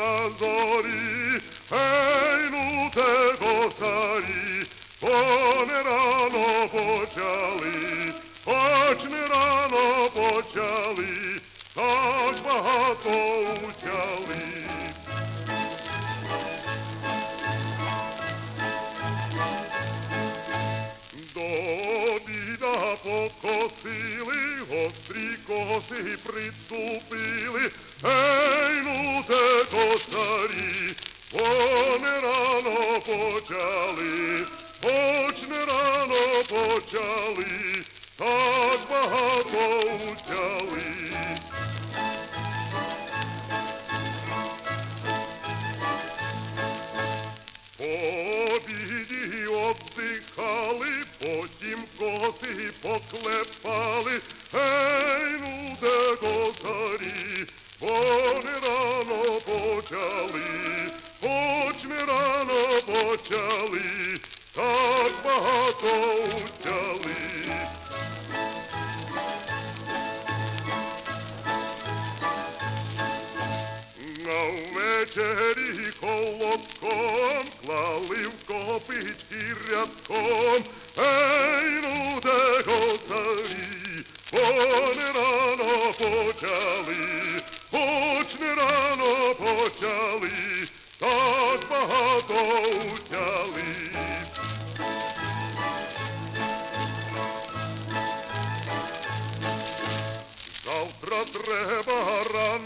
nazori e inute gostari, one rano почали, хоч не рано почали, так багато утяли. Покосили, гострі коси приступили. Старі вони рано почали.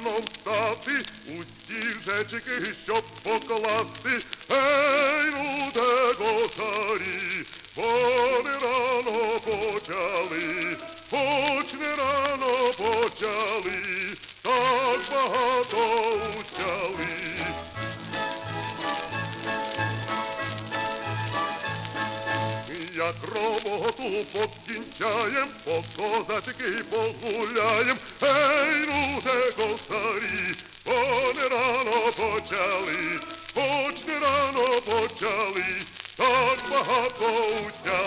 рано встати, усі жечики, щоб покласти. почали, так багато.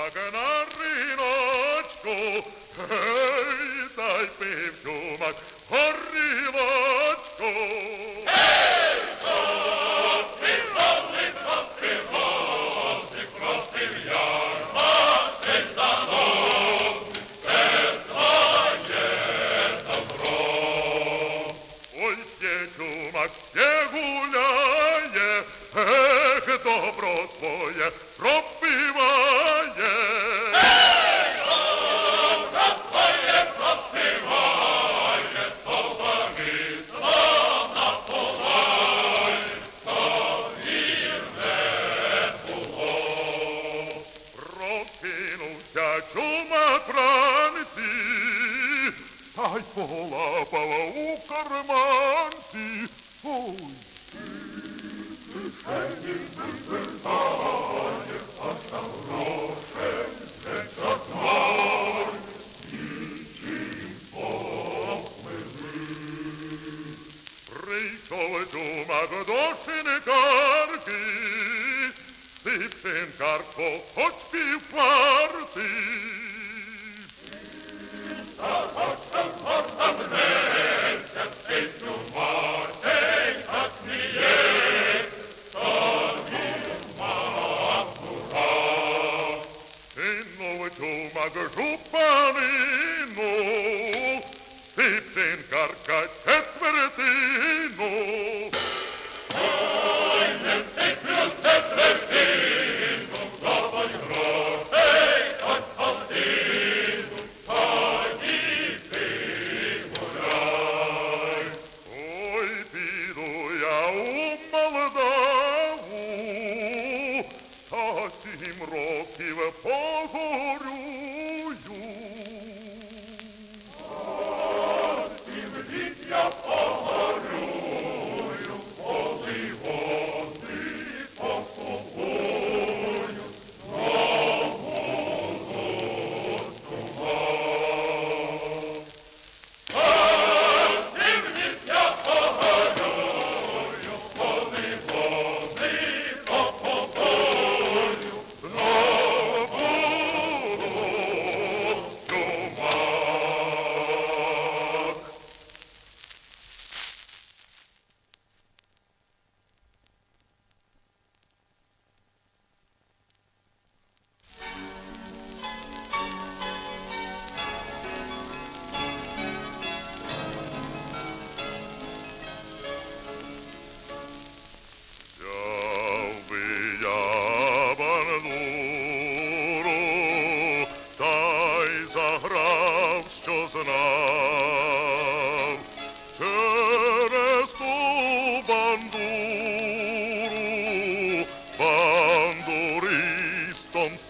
Paganarinočku,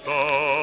Oh.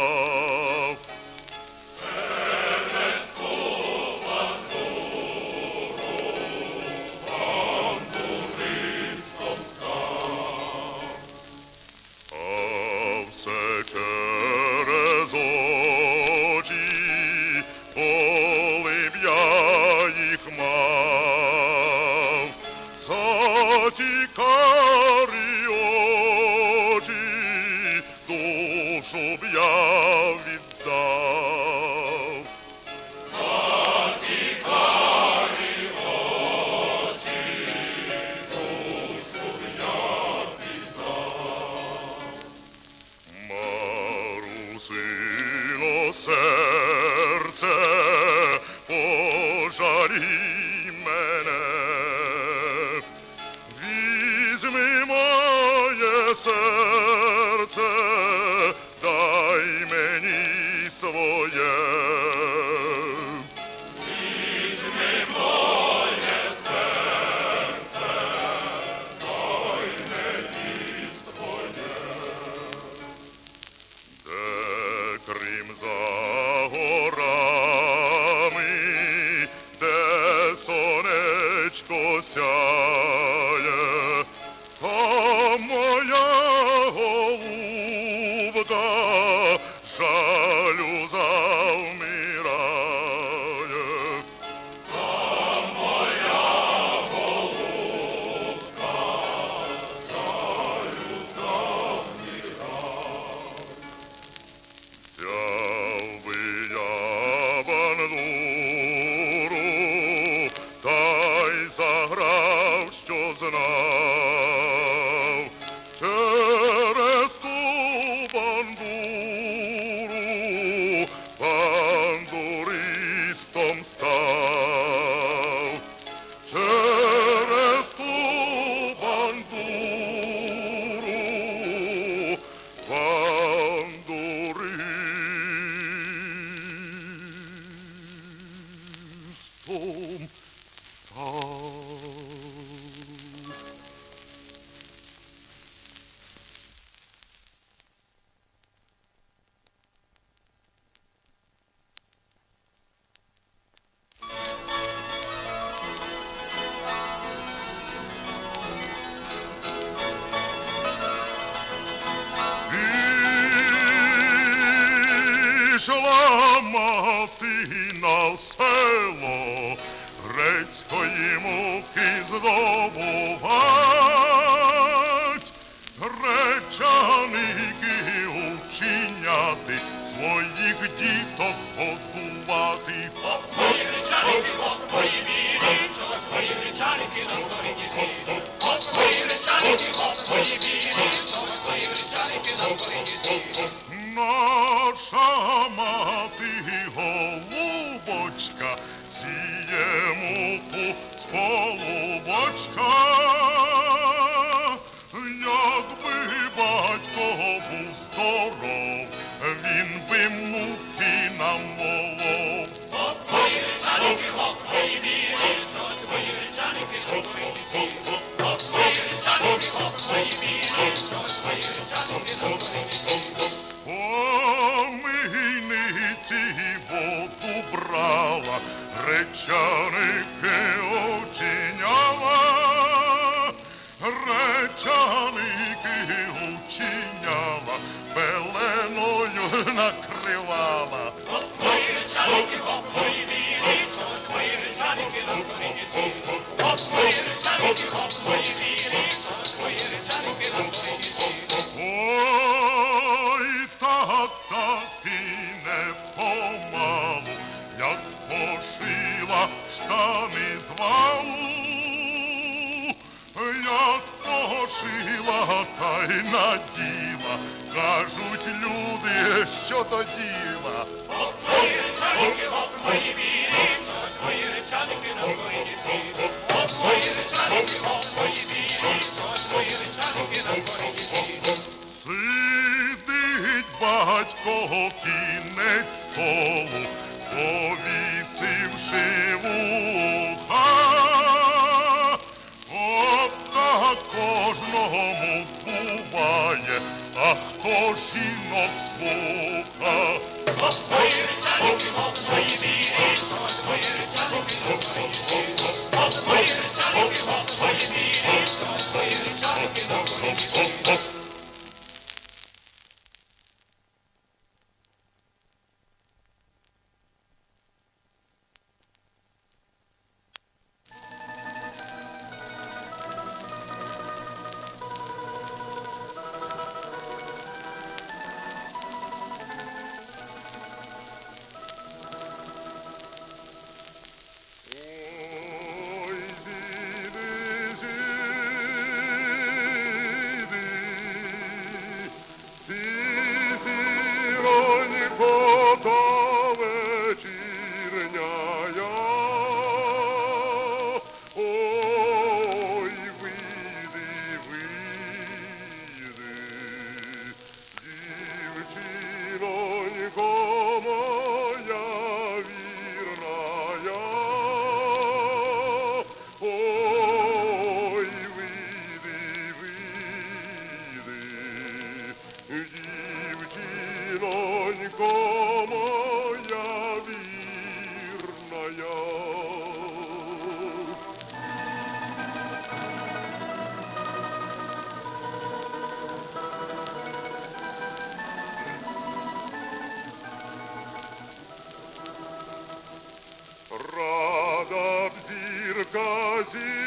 прийшла мати на село грецької муки здобувать, речаники учиняти своїх діток годувати. Мої гречаники, мої вірі, мої гречаники на стороні зірі. Мої гречаники, мої вірі, мої гречаники на стороні зірі. Сіє муку з полубочка. чаники учиняла, пеленою накривала. Твої речаники, твої вірі, чогось мої речаники, докторині чим. Твої речаники, твої вірі, чогось мої речаники, докторині David.